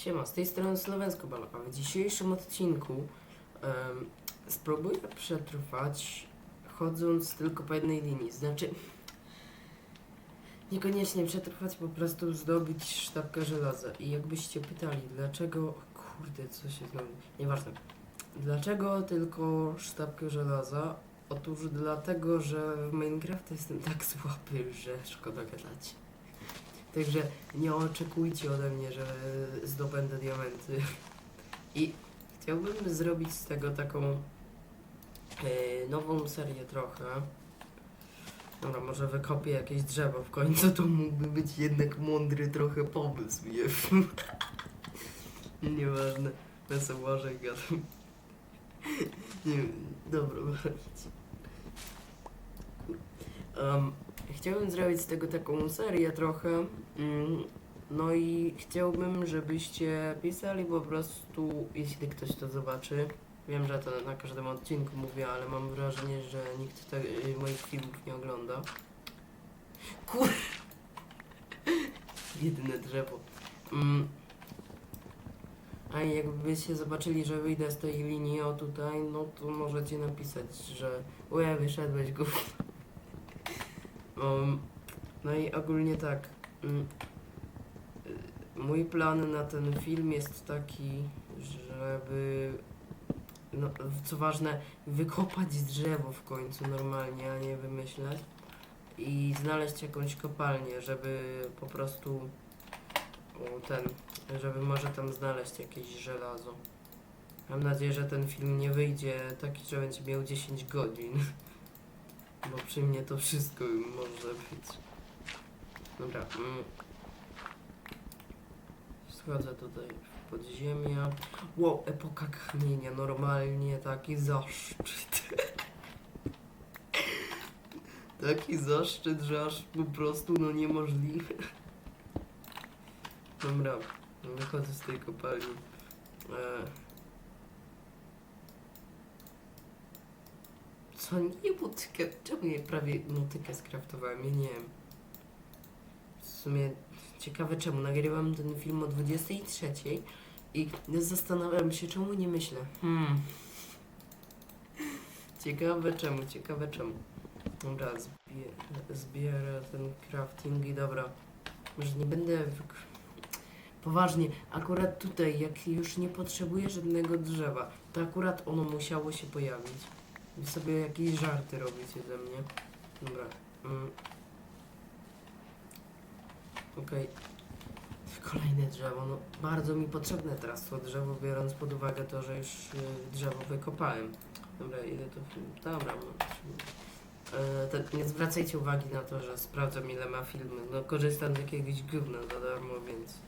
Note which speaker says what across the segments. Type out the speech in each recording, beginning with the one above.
Speaker 1: Siema, z tej strony Słowensko Bala, a w dzisiejszym odcinku em, spróbuję przetrwać chodząc tylko po jednej linii, znaczy niekoniecznie przetrwać, po prostu zdobyć sztabkę żelaza i jakbyście pytali dlaczego, kurde co się znowu, nieważne, dlaczego tylko sztabkę żelaza? Otóż dlatego, że w Minecraft jestem tak słaby, że szkoda gadać. Także nie oczekujcie ode mnie, że zdobędę diamenty. I chciałbym zrobić z tego taką e, nową serię trochę. Dobra, może wykopię jakieś drzewo w końcu, to mógłby być jednak mądry trochę pomysł, nie. Nieważne, bez ułożeń gadam. Nie wiem, dobra, um, Chciałbym zrobić z tego taką serię trochę. mm, No i chciałbym, żebyście pisali po prostu, jeśli ktoś to zobaczy. Wiem, że to na każdym odcinku mówię, ale mam wrażenie, że nikt te, y, moich filmów nie ogląda. Kur... Jedyne drzewo. Mm. A jakbyście zobaczyli, że wyjdę z tej linii o tutaj, no to możecie napisać, że łe, wyszedłeś gówno. No i ogólnie tak. mm, y, Mój plan na ten film jest taki, żeby. No, co ważne, wykopać drzewo w końcu normalnie, a nie wymyślać. I znaleźć jakąś kopalnię, żeby po prostu. Ten. Żeby może tam znaleźć jakieś żelazo. Mam nadzieję, że ten film nie wyjdzie taki, że będzie miał 10 godzin. Bo przy mnie to wszystko może być. Dobra. Mm. Schodzę tutaj w podziemia. Wow, epoka kamienia, normalnie taki zaszczyt. taki zaszczyt, że aż po prostu no niemożliwe. Dobra, wychodzę z tej kopalni. E, Co nie motykę? Czemu ja prawie motykę skraftowałem? Ja nie wiem. W sumie ciekawe czemu. Nagrywam ten film o 23 i zastanawiam się czemu nie myślę. Hmm. Ciekawe czemu, ciekawe czemu. Dobra, zbie- zbierę ten crafting i dobra. Może nie będę... Poważnie, akurat tutaj, jak już nie potrzebuję żadnego drzewa, to akurat ono musiało się pojawić. Sobie jakieś żarty robicie ze mnie. Dobra. Mm. Okej. Kolejne drzewo. No, bardzo mi potrzebne teraz to drzewo, biorąc pod uwagę to, że już y, drzewo wykopałem. Dobra, ile to... Dobra, no. E, tak, nie zwracajcie uwagi na to, że sprawdzam ile ma filmy. No korzystam z jakiegoś gówna za darmo, więc...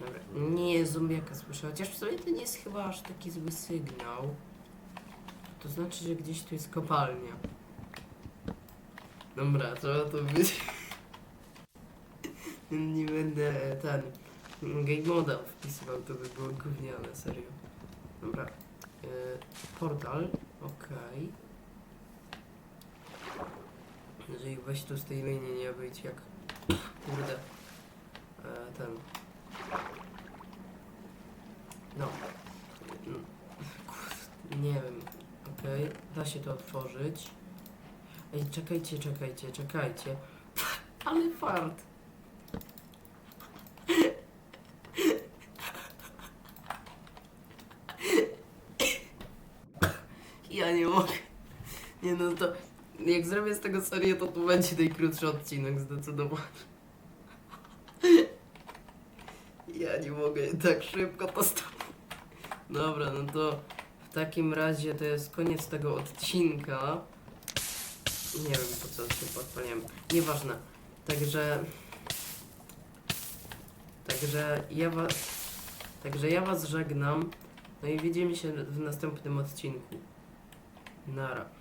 Speaker 1: Dobra. Nie, zombiaka słyszę. Chociaż w sumie to nie jest chyba aż taki zły sygnał. To znaczy, że gdzieś tu jest kopalnia. Dobra, trzeba to być. nie będę ten game moda wpisywał, to by było gówniane, serio. Dobra. Y, portal, okej. Jeżeli weź tu z tej linii nie wyjść jak kurde. E, ten. No. Nie wiem. Okej, da się to otworzyć. Ej, czekajcie, czekajcie, czekajcie. Ale fart. Ja nie mogę. Nie no to... Jak zrobię z tego serię, to to będzie najkrótszy odcinek zdecydowanie. Ja nie mogę tak szybko stop. Dobra, no to w takim razie to jest koniec tego odcinka. Nie wiem po co się podpaliłem. Nieważne. Także. Także ja was. Także ja was żegnam. No i widzimy się w następnym odcinku. Nara.